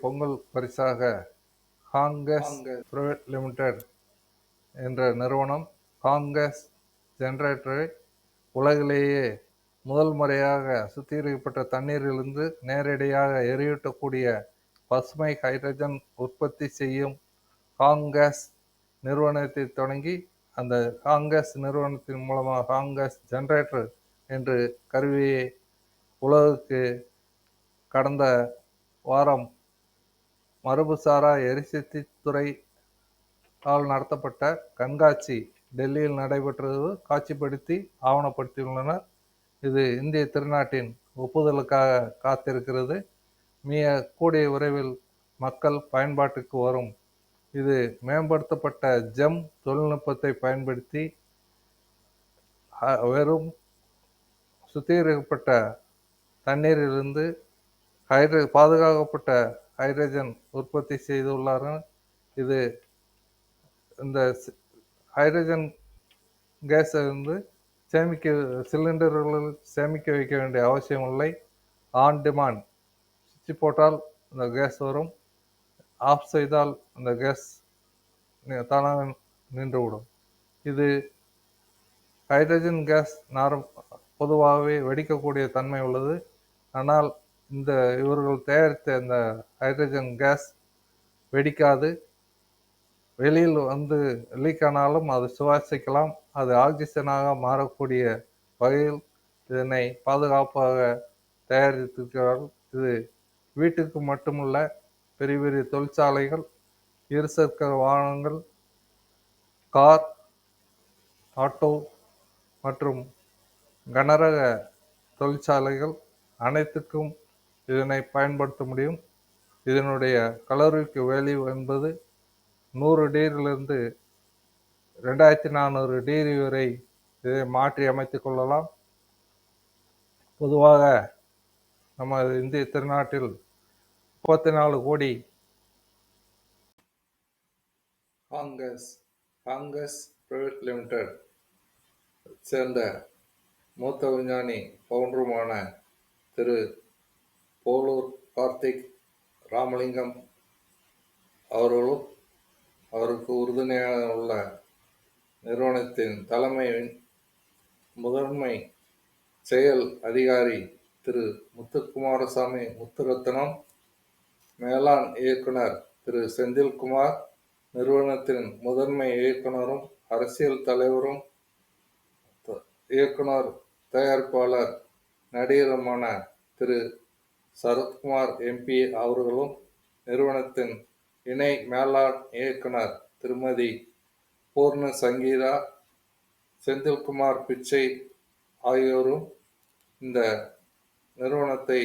பொங்கல் பரிசாக காங்கஸ் private limited என்ற நிறுவனம் காங்கஸ் ஜெனரேட்டரை உலகிலேயே முதல் முறையாக சுத்திகரிக்கப்பட்ட தண்ணீரிலிருந்து நேரடியாக எரியூட்டக்கூடிய பசுமை ஹைட்ரஜன் உற்பத்தி செய்யும் காங்கஸ் நிறுவனத்தை தொடங்கி அந்த காங்கஸ் நிறுவனத்தின் மூலமாக காங்கஸ் ஜெனரேட்டர் என்று கருவியை உலகுக்கு கடந்த வாரம் மரபுசாரா எரிசக்தி துறை ஆல் நடத்தப்பட்ட கண்காட்சி டெல்லியில் நடைபெற்றது காட்சிப்படுத்தி ஆவணப்படுத்தியுள்ளனர். இது இந்திய திருநாட்டின் ஒப்புதலுக்காக காத்திருக்கிறது. மிக கூடிய விரைவில் மக்கள் பயன்பாட்டுக்கு வரும். இது மேம்படுத்தப்பட்ட ஜெம் தொழில்நுட்பத்தை பயன்படுத்தி வெறும் சுத்திகரிக்கப்பட்ட தண்ணீரிலிருந்து ஹைட்ர பாதுகாக்கப்பட்ட ஹைட்ரஜன் உற்பத்தி செய்துள்ளார்கள். இது இந்த ஹைட்ரஜன் கேஸை வந்து சேமிக்க சிலிண்டர்களில் சேமிக்க வைக்க வேண்டிய அவசியம் இல்லை. On demand. சுவிட்ச் போட்டால் இந்த கேஸ் வரும். ஆஃப் செய்தால் இந்த கேஸ் தானாக நின்றுவிடும். இது ஹைட்ரஜன் கேஸ் நாரம் பொதுவாகவே வெடிக்கக்கூடிய தன்மை உள்ளது. ஆனால் இந்த இவர்கள் தயாரித்த இந்த ஹைட்ரஜன் கேஸ் வெடிக்காது. வெளியில் வந்து லீக் ஆனாலும் அது சுவாசிக்கலாம். அது ஆக்சிஜனாக மாறக்கூடிய வகையில் இதனை பாதுகாப்பாக தயாரித்திருக்கிறார்கள். இது வீட்டுக்கு மட்டுமல்ல பெரிய பெரிய தொழிற்சாலைகள் இருசக்கர வாகனங்கள் கார் ஆட்டோ மற்றும் கனரக தொழிற்சாலைகள் அனைத்துக்கும் இதனை பயன்படுத்த முடியும். இதனுடைய கலோரிக்கு வேல்யூ என்பது நூறு டிகிரிலிருந்து ரெண்டாயிரத்தி நானூறு டிகிரி வரை இதை மாற்றி அமைத்து கொள்ளலாம். பொதுவாக நம்ம இந்திய திருநாட்டில் முப்பத்தி நாலு கோடி காங்கஸ் காங்கஸ் பிரைவேட் லிமிடெட் சேர்ந்த மூத்த விஞ்ஞானி பவுண்டருமான திரு போலூர் கார்த்திக் ராமலிங்கம் அவர்களும் அவருக்கு உறுதுணையாக உள்ள நிறுவனத்தின் தலைமை முதன்மை செயல் அதிகாரி திரு முத்துக்குமாரசாமி முத்துரத்னம் மேலாண் இயக்குனர் திரு செந்தில்குமார் நிறுவனத்தின் முதன்மை இயக்குனரும் அரசியல் தலைவரும் த- இயக்குனர் தயாரிப்பாளர் நடிகருமான திரு சரத்குமார் எம்பி அவர்களும் நிறுவனத்தின் இணை மேலாண் இயக்குனர் திருமதி பூர்ண சங்கீதா செந்தில்குமார் பிச்சை ஆகியோரும் இந்த நிறுவனத்தை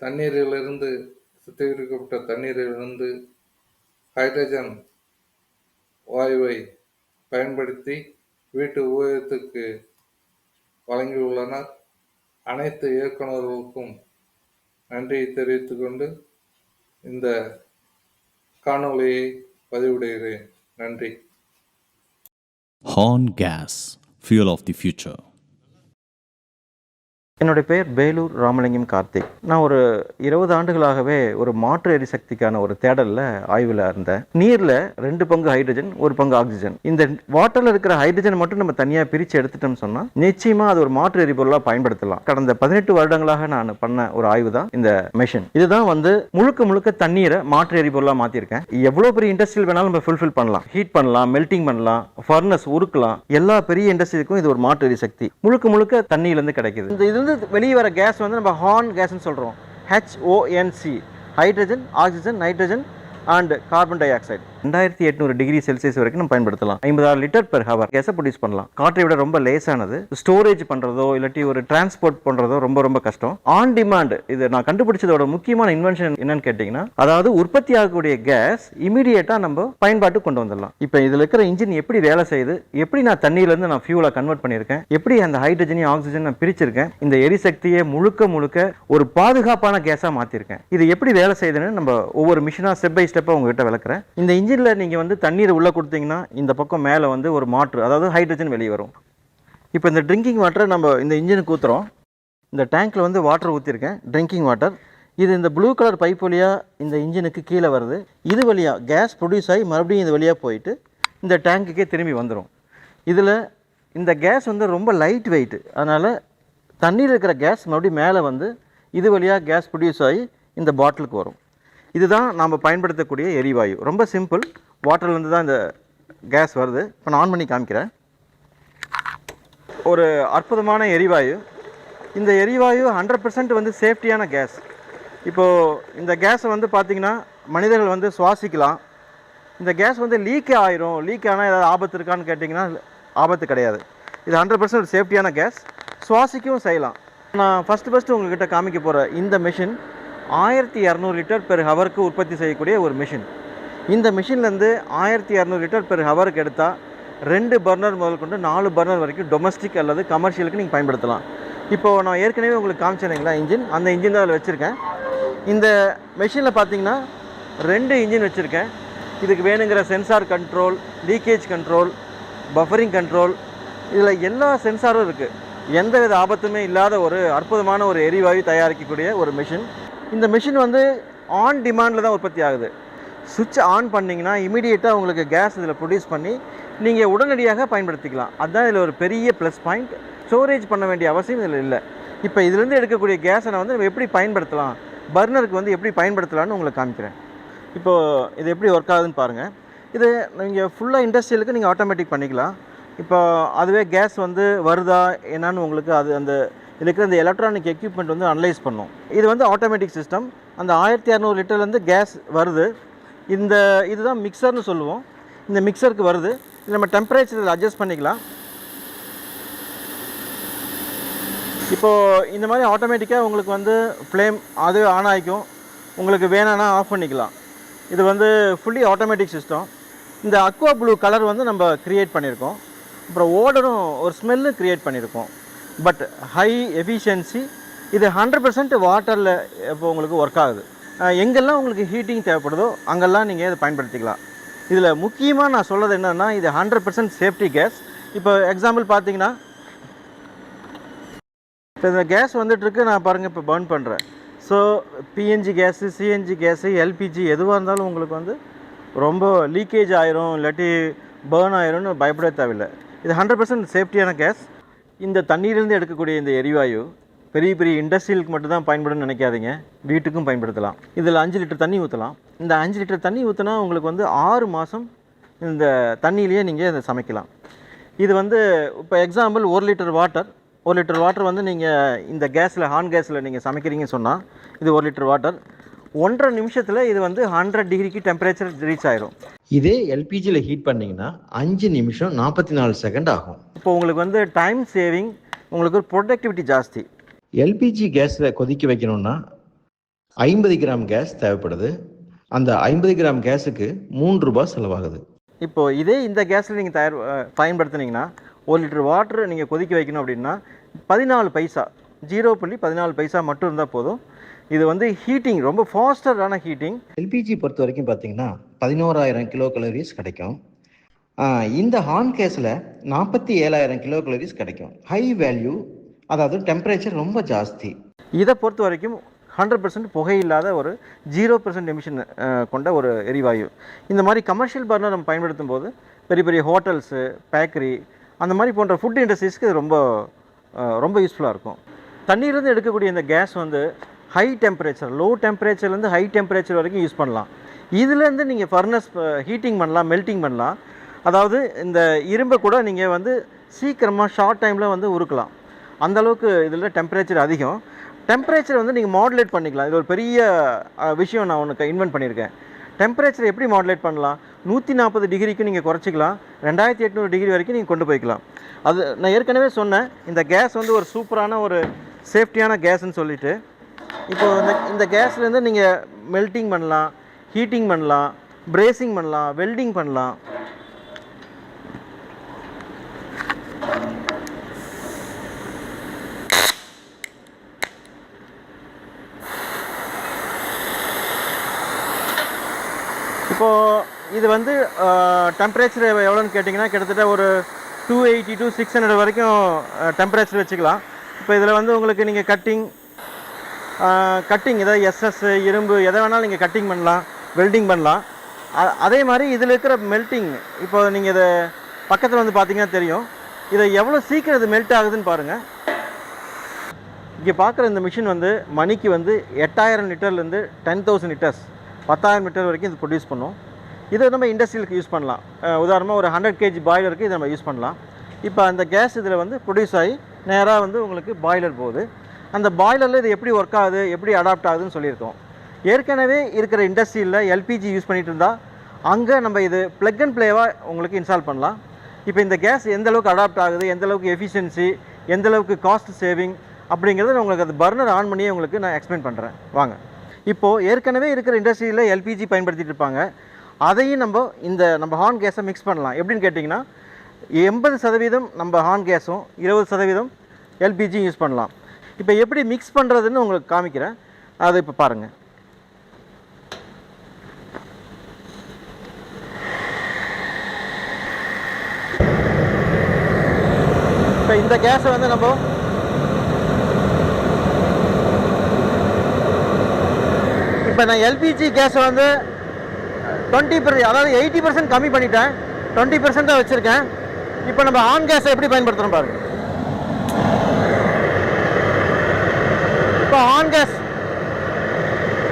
தண்ணீரிலிருந்து சுத்திகரிக்கப்பட்ட தண்ணீரிலிருந்து ஹைட்ரஜன் வாயுவை பயன்படுத்தி வீட்டு உபயோகத்துக்கு வழங்கியுள்ளனர். அனைத்து இயக்குநர்களுக்கும் நன்றியை தெரிவித்துக் கொண்டு இந்த காணொளியை பதிவிடுகிறேன். நன்றி. Horn gas fuel of the future என்னுடைய பெயர் பேலூர் ராமலிங்கம் கார்த்திக். நான் ஒரு இருபது ஆண்டுகளாகவே ஒரு மாற்று எரிசக்திக்கான ஒரு தேடலில் ஆய்வில் இருந்தேன். நீரில் ரெண்டு பங்கு ஹைட்ரஜன் ஒரு பங்கு ஆக்சிஜன். இந்த வாட்டரில் இருக்கிற ஹைட்ரஜன் மட்டும் நம்ம தனியாக பிரித்து எடுத்துட்டோம்னு சொன்னால் நிச்சயமாக அது ஒரு மாற்று எரிபொருளாக பயன்படுத்தலாம். கடந்த பதினெட்டு வருடங்களாக நான் பண்ண ஒரு ஆய்வு தான் இந்த மெஷின். இதுதான் வந்து முழுக்க முழுக்க தண்ணீரை மாற்று எரிபொருளாக மாற்றிருக்கேன் எவ்வளோ பெரிய இண்டஸ்ட்ரியல் வேணாலும் நம்ம ஃபுல்ஃபில் பண்ணலாம். ஹீட் பண்ணலாம் மெல்டிங் பண்ணலாம் ஃபர்னஸ் உருக்கலாம். எல்லா பெரிய இண்டஸ்ட்ரிக்கும் இது ஒரு மாற்று எரிசக்தி. முழுக்க முழுக்க தண்ணியிலேருந்து கிடைக்குது. இந்த இது வந்து வெளியே வர கேஸ் வந்து நம்ம ஹார்ன் கேஸ்ன்னு சொல்கிறோம் HONC hydrogen oxygen nitrogen and carbon dioxide ரெண்டாயிரத்தி எட்நூறு டிகிரி செல்சியஸ் வரைக்கும் நம்ம பயன்படுத்தலாம். ஐம்பதாயிரம் லிட்டர் பெர் ஹவர் கேஸை ப்ரொடியூஸ் பண்ணலாம். காற்றை விட ரொம்ப லேசானது. ஸ்டோரேஜ் பண்ணுறதோ இல்லாட்டி ஒரு டிரான்ஸ்போர்ட் பண்ணுறதோ ரொம்ப ரொம்ப கஷ்டம். ஆன் டிமாண்ட் இது நான் கண்டுபிடிச்சதோட முக்கியமான இன்வென்ஷன் என்னன்னு கேட்டிங்கன்னா அதாவது உற்பத்தி ஆகக்கூடிய கேஸ் இமீடியட்டாக நம்ம பயன்பாட்டுக்கு கொண்டு வந்துடலாம். இப்போ இதில் இருக்கிற இன்ஜின் எப்படி வேலை செய்யுது? எப்படி நான் தண்ணியிலேருந்து நான் ஃபியூலாக கன்வெர்ட் பண்ணியிருக்கேன்? எப்படி அந்த ஹைட்ரஜனையும் ஆக்சிஜன் நான் பிரிச்சிருக்கேன்? இந்த எரிசக்தியை முழுக்க முழுக்க ஒரு பாதுகாப்பான கேஸாக மாற்றிருக்கேன் இது எப்படி வேலை செய்யுதுன்னு நம்ம ஒவ்வொரு மிஷினாக ஸ்டெப் பை ஸ்டெப்பாக உங்ககிட்ட விளக்குறேன். இந்த இன்ஜினில் நீங்கள் வந்து தண்ணீர் உள்ளே கொடுத்தீங்கன்னா இந்த பக்கம் மேலே வந்து ஒரு மாற்று அதாவது ஹைட்ரஜன் வெளியே வரும். இப்போ இந்த ட்ரிங்கிங் வாட்டரை நம்ம இந்த இன்ஜினுக்கு ஊற்றுறோம் இந்த டேங்க்கில் வந்து வாட்டர் ஊற்றிருக்கேன் ட்ரிங்கிங் வாட்டர் இது இந்த ப்ளூ கலர் பைப் வழியாக இந்த இன்ஜினுக்கு கீழே வருது. இது வழியாக கேஸ் ப்ரொடியூஸ் ஆகி மறுபடியும் இது வழியாக போயிட்டு இந்த டேங்க்குக்கே திரும்பி வந்துடும் இதில் இந்த கேஸ் வந்து ரொம்ப லைட் வெயிட் அதனால் தண்ணியில் இருக்கிற கேஸ் மறுபடியும் மேலே வந்து இது வழியாக கேஸ் ப்ரொடியூஸ் ஆகி இந்த பாட்டிலுக்கு வரும். இதுதான் நாம் பயன்படுத்தக்கூடிய எரிவாயு. ரொம்ப சிம்பிள் வாட்டர்லேருந்து தான் இந்த கேஸ் வருது. இப்போ நான் ஆன் பண்ணி காமிக்கிறேன். ஒரு அற்புதமான எரிவாயு. இந்த எரிவாயு ஹண்ட்ரட் வந்து சேஃப்டியான கேஸ் இப்போது இந்த கேஸை வந்து பார்த்திங்கன்னா மனிதர்கள் வந்து சுவாசிக்கலாம். இந்த கேஸ் வந்து லீக் ஆயிரும். லீக் ஆனால் ஏதாவது ஆபத்து இருக்கான்னு கேட்டிங்கன்னா ஆபத்து கிடையாது. இது ஹண்ட்ரட் பர்சன்ட் சேஃப்டியான கேஸ் சுவாசிக்கவும் செய்யலாம். நான் ஃபஸ்ட்டு ஃபஸ்ட்டு உங்கள்கிட்ட காமிக்க போகிற இந்த மிஷின் ஆயிரத்தி இரநூறு லிட்டர் பெர் ஹவருக்கு உற்பத்தி செய்யக்கூடிய ஒரு மிஷின் இந்த மிஷின்லேருந்து ஆயிரத்தி இரநூறு லிட்டர் பெர் ஹவருக்கு எடுத்தால் ரெண்டு பர்னர் முதல் கொண்டு நாலு பர்னர் வரைக்கும் டொமஸ்டிக் அல்லது கமர்ஷியலுக்கு நீங்கள் பயன்படுத்தலாம். இப்போது நான் ஏற்கனவே உங்களுக்கு காமிச்சேன் இன்ஜின் அந்த இன்ஜின் தான் அதில் வச்சுருக்கேன். இந்த மெஷினில் பார்த்தீங்கன்னா ரெண்டு இன்ஜின் வச்சுருக்கேன். இதுக்கு வேணுங்கிற sensor control leakage control buffering control இதில் எல்லா சென்சாரும் இருக்குது எந்தவித ஆபத்துமே இல்லாத ஒரு அற்புதமான ஒரு எரிவாயு தயாரிக்கக்கூடிய ஒரு மிஷின் இந்த மிஷின் வந்து ஆன் டிமாண்டில் தான் உற்பத்தி ஆகுது. சுவிட்ச் ஆன் பண்ணிங்கன்னா இமீடியட்டாக உங்களுக்கு கேஸ் இதில் ப்ரொடியூஸ் பண்ணி நீங்கள் உடனடியாக பயன்படுத்திக்கலாம். அதுதான் இதில் ஒரு பெரிய ப்ளஸ் பாயிண்ட் ஸ்டோரேஜ் பண்ண வேண்டிய அவசியம் இதில் இல்லை. இப்போ இதுலேருந்து எடுக்கக்கூடிய கேஸை நான் வந்து நம்ம எப்படி பயன்படுத்தலாம்? பர்னருக்கு வந்து எப்படி பயன்படுத்தலாம்னு உங்களுக்கு காமிக்கிறேன். இப்போது இது எப்படி ஒர்க் ஆகுதுன்னு பாருங்கள் இது நீங்கள் ஃபுல்லாக இண்டஸ்ட்ரியலுக்கு நீங்கள் ஆட்டோமேட்டிக் பண்ணிக்கலாம். இப்போ அதுவே கேஸ் வந்து வருதா? என்னன்னு உங்களுக்கு அது அந்த இருக்கிற அந்த எலக்ட்ரானிக் எக்யூப்மெண்ட் வந்து அனலைஸ் பண்ணும். இது வந்து ஆட்டோமேட்டிக் சிஸ்டம் அந்த ஆயிரத்தி இரநூறு லிட்டர்லேருந்து கேஸ் வருது. இந்த இதுதான் மிக்சர்னு சொல்லுவோம். இந்த மிக்சருக்கு வருது. இது நம்ம டெம்பரேச்சர் அட்ஜஸ்ட் பண்ணிக்கலாம். இப்போது இந்த மாதிரி ஆட்டோமேட்டிக்காக உங்களுக்கு வந்து ஃப்ளேம் அது ஆன் ஆகிக்கும். உங்களுக்கு வேணான்னா ஆஃப் பண்ணிக்கலாம். இது வந்து ஃபுல்லி ஆட்டோமேட்டிக் சிஸ்டம் இந்த அக்வா ப்ளூ கலர் வந்து நம்ம க்ரியேட் பண்ணியிருக்கோம். அப்புறம் ஓடரும் ஒரு ஸ்மெல்லு க்ரியேட் பண்ணியிருக்கோம். பட் ஹை எஃபிஷியன்சி இது ஹண்ட்ரட் பர்சன்ட் வாட்டரில் இப்போ உங்களுக்கு ஒர்க் ஆகுது. எங்கெல்லாம் உங்களுக்கு ஹீட்டிங் தேவைப்படுதோ அங்கெல்லாம் நீங்கள் இதை பயன்படுத்திக்கலாம். இதில் முக்கியமாக நான் சொல்கிறது என்னென்னா இது ஹண்ட்ரட் பர்சன்ட் சேஃப்டி கேஸ் இப்போ எக்ஸாம்பிள் பார்த்தீங்கன்னா இப்போ இந்த கேஸ் வந்துட்டுருக்கு நான் பாருங்கள் இப்போ பர்ன் பண்ணுறேன் so PNG gas CNG gas LPG எதுவாக இருந்தாலும் உங்களுக்கு வந்து ரொம்ப லீக்கேஜ் ஆயிரும் இல்லாட்டி பேர்ன் ஆயிரும்னு பயப்படவே தேவையில்லை. இது ஹண்ட்ரட் பர்சன்ட் சேஃப்டியான கேஸ் இந்த தண்ணீரிலிருந்து எடுக்கக்கூடிய இந்த எரிவாயு பெரிய பெரிய இண்டஸ்ட்ரியலுக்கு மட்டும் தான் பயன்படும்னு நினைக்காதீங்க. வீட்டுக்கும் பயன்படுத்தலாம். இதில் அஞ்சு லிட்டர் தண்ணி ஊற்றலாம் இந்த அஞ்சு லிட்டர் தண்ணி ஊற்றினா உங்களுக்கு வந்து ஆறு மாதம் இந்த தண்ணியிலேயே நீங்கள் இதை சமைக்கலாம். இது வந்து இப்போ எக்ஸாம்பிள் ஒரு லிட்டர் வாட்டர் ஒரு லிட்டர் வாட்டர் வந்து நீங்கள் இந்த கேஸில் ஹான் கேஸில் நீங்கள் சமைக்கிறீங்கன்னு சொன்னால் இது ஒரு லிட்டர் வாட்டர் ஒன்றரை நிமிஷத்தில் இது வந்து ஹண்ட்ரட் டிகிரிக்கு டெம்பரேச்சர் ரீச் ஆயிரும். இதே எல்பிஜியில் ஹீட் பண்ணிங்கன்னா அஞ்சு நிமிஷம் நாற்பத்தி நாலு செகண்ட் ஆகும். இப்போ உங்களுக்கு வந்து டைம் சேவிங் உங்களுக்கு ஒரு ப்ரொடக்டிவிட்டி ஜாஸ்தி. எல்பிஜி கேஸில் கொதிக்க வைக்கணும்னா ஐம்பது கிராம் கேஸ் தேவைப்படுது. அந்த ஐம்பது கிராம் கேஸுக்கு மூன்று ரூபாய் செலவாகுது. இப்போ இதே இந்த கேஸில் நீங்கள் தயார் பயன்படுத்துனீங்கன்னா ஒரு லிட்டர் வாட்டர் நீங்கள் கொதிக்க வைக்கணும் அப்படின்னா பதினாலு பைசா ஜீரோ புள்ளி பதினாலு பைசா மட்டும் இருந்தால் போதும். இது வந்து ஹீட்டிங் ரொம்ப ஃபாஸ்டரான ஹீட்டிங் எல்பிஜி பொறுத்த வரைக்கும் பார்த்தீங்கன்னா பதினோராயிரம் கிலோ கலோரிஸ் கிடைக்கும் இந்த ஹான் கேஸில் நாற்பத்தி ஏழாயிரம் கிலோ கலோரிஸ் கிடைக்கும். ஹை வேல்யூ அதாவது டெம்பரேச்சர் ரொம்ப ஜாஸ்தி. இதை பொறுத்த வரைக்கும் ஹண்ட்ரட் பர்சன்ட் புகையில்லாத ஒரு ஜீரோ பர்சன்ட் எமிஷன் கொண்ட ஒரு எரிவாயு. இந்த மாதிரி கமர்ஷியல் பர்னர் நம்ம பயன்படுத்தும் போது பெரிய பெரிய ஹோட்டல்ஸு பேக்கரி அந்த மாதிரி போன்ற ஃபுட் இண்டஸ்ட்ரீஸ்க்கு ரொம்ப ரொம்ப யூஸ்ஃபுல்லாக இருக்கும். தண்ணீர்லேருந்து எடுக்கக்கூடிய இந்த கேஸ் வந்து ஹை டெம்பரேச்சர் லோ டெம்பரேச்சர்லேருந்து ஹை டெம்பரேச்சர் வரைக்கும் யூஸ் பண்ணலாம். இதுலேருந்து நீங்கள் ஃபர்னஸ் ஹீட்டிங் பண்ணலாம் மெல்ட்டிங் பண்ணலாம். அதாவது இந்த இரும்பை கூட நீங்கள் வந்து சீக்கிரமாக ஷார்ட் டைமில் வந்து உருக்கலாம். அந்தளவுக்கு இதில் டெம்பரேச்சர் அதிகம். டெம்பரேச்சர் வந்து நீங்கள் மாடுலேட் பண்ணிக்கலாம். இது ஒரு பெரிய விஷயம் நான் உனக்கு இன்வென்ட் பண்ணியிருக்கேன். டெம்பரேச்சர் எப்படி மாடுலேட் பண்ணலாம்? நூற்றி நாற்பது டிகிரிக்கு நீங்கள் குறைச்சிக்கலாம். ரெண்டாயிரத்தி எட்நூறு டிகிரி வரைக்கும் நீங்கள் கொண்டு போய்க்கலாம். அது நான் ஏற்கனவே சொன்னேன். இந்த கேஸ் வந்து ஒரு சூப்பரான ஒரு சேஃப்டியான கேஸ்ன்னு சொல்லிவிட்டு இப்போ இந்த இந்த கேஸ்லேருந்து நீங்கள் மெல்ட்டிங் பண்ணலாம் ஹீட்டிங் பண்ணலாம் பிரேசிங் பண்ணலாம் வெல்டிங் பண்ணலாம். இப்போது இது வந்து டெம்பரேச்சர் எவ்வளோன்னு கேட்டிங்கன்னா கிட்டத்தட்ட ஒரு two eighty two six hundred வரைக்கும் டெம்பரேச்சர் வச்சுக்கலாம். இப்போ இதில் வந்து உங்களுக்கு நீங்கள் கட்டிங் கட்டிங் எதாவது எஸ்எஸ் இரும்பு எதை வேணாலும் நீங்கள் கட்டிங் பண்ணலாம் வெல்டிங் பண்ணலாம். அதே மாதிரி இதில் இருக்கிற மெல்ட்டிங் இப்போ நீங்கள் இதை பக்கத்தில் வந்து பார்த்தீங்கன்னா தெரியும். இதை எவ்வளோ சீக்கிரம் இது மெல்ட் ஆகுதுன்னு பாருங்கள் இங்கே பார்க்குற இந்த மிஷின் வந்து மணிக்கு வந்து எட்டாயிரம் லிட்டர்லேருந்து டென் தௌசண்ட் லிட்டர்ஸ் பத்தாயிரம் லிட்டர் வரைக்கும் இது ப்ரொடியூஸ் பண்ணும். இதை நம்ம இண்டஸ்ட்ரியலுக்கு யூஸ் பண்ணலாம். உதாரணமாக ஒரு ஹண்ட்ரட் கேஜி பாய்லருக்கு இதை நம்ம யூஸ் பண்ணலாம். இப்போ அந்த கேஸ் இதில் வந்து ப்ரொடியூஸ் ஆகி நேராக வந்து உங்களுக்கு பாய்லர் போகுது. அந்த பாய்லரில் இது எப்படி ஒர்க் ஆகுது எப்படி அடாப்ட் ஆகுதுன்னு சொல்லியிருக்கோம். ஏற்கனவே இருக்கிற இண்டஸ்ட்ரியில் எல்பிஜி யூஸ் பண்ணிட்டு இருந்தால் அங்கே நம்ம இது ப்ளக் அண்ட் ப்ளேவாக உங்களுக்கு இன்ஸ்டால் பண்ணலாம். இப்போ இந்த கேஸ் எந்த அளவுக்கு அடாப்ட் ஆகுது எந்த அளவுக்கு எஃபிஷியன்சி எந்த அளவுக்கு காஸ்ட் சேவிங் அப்படிங்கிறத நான் உங்களுக்கு அது பர்னர் ஆன் பண்ணியே உங்களுக்கு நான் எக்ஸ்பிளைன் பண்ணுறேன் வாங்க. இப்போது ஏற்கனவே இருக்கிற இண்டஸ்ட்ரியில் எல்பிஜி பயன்படுத்திட்டு இருப்பாங்க. அதையும் நம்ம இந்த நம்ம ஹார்ன் கேஸை மிக்ஸ் பண்ணலாம். எப்படின்னு கேட்டிங்கன்னா எண்பது சதவீதம் நம்ம ஹார்ன் கேஸும் இருபது சதவீதம் எல்பிஜியும் யூஸ் பண்ணலாம். இப்போ எப்படி மிக்ஸ் பண்ணுறதுன்னு உங்களுக்கு காமிக்கிறேன். அதை இப்போ பாருங்கள் இப்போ இந்த கேஸை வந்து நம்ம இப்போ நான் எல்பிஜி கேஸை வந்து டுவெண்ட்டி பர்சன்ட் அதாவது எயிட்டி பர்சன்ட் கம்மி பண்ணிட்டேன். டுவெண்ட்டி பர்சன்ட்டாக வச்சுருக்கேன். இப்போ நம்ம ஆன் கேஸை எப்படி பயன்படுத்துகிறோம் பாருங்க. இப்போ ஆன் கேஸ்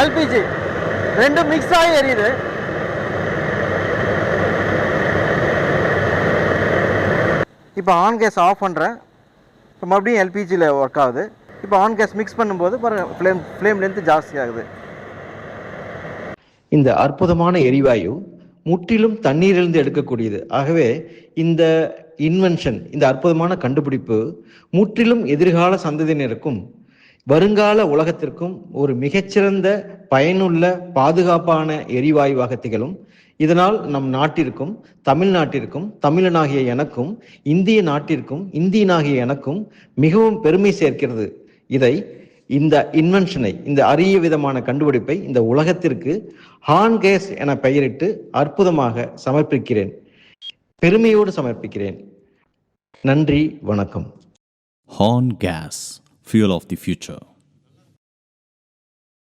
எல்பிஜி ரெண்டும் மிக்ஸ் ஆகி எரியுது. இப்போ ஆன் கேஸ் ஆஃப் பண்ணுறேன் இப்போ மறுபடியும் எல்பிஜியில் ஒர்க் ஆகுது. இப்போ ஆன் கேஸ் மிக்ஸ் பண்ணும்போது பாருங்கள் ஃப்ளேம் ஃப்ளேம் லென்த்து ஜாஸ்தி ஆகுது. இந்த அற்புதமான எரிவாயு முற்றிலும் தண்ணீரிலிருந்து எடுக்கக்கூடியது. ஆகவே இந்த இன்வென்ஷன் இந்த அற்புதமான கண்டுபிடிப்பு முற்றிலும் எதிர்கால சந்ததியினருக்கும் வருங்கால உலகத்திற்கும் ஒரு மிகச்சிறந்த பயனுள்ள பாதுகாப்பான எரிவாயுவாக திகழும். இதனால் நம் நாட்டிற்கும் தமிழ்நாட்டிற்கும் தமிழனாகிய எனக்கும் இந்திய நாட்டிற்கும் இந்தியனாகிய எனக்கும் மிகவும் பெருமை சேர்க்கிறது. இதை இந்த இன்வென்ஷனை இந்த அரிய விதமான கண்டுபிடிப்பை இந்த உலகத்திற்கு ஹான் கேஸ் என பெயரிட்டு அற்புதமாக சமர்ப்பிக்கிறேன். பெருமையோடு சமர்ப்பிக்கிறேன். நன்றி வணக்கம். Horn gas. Fuel of the future.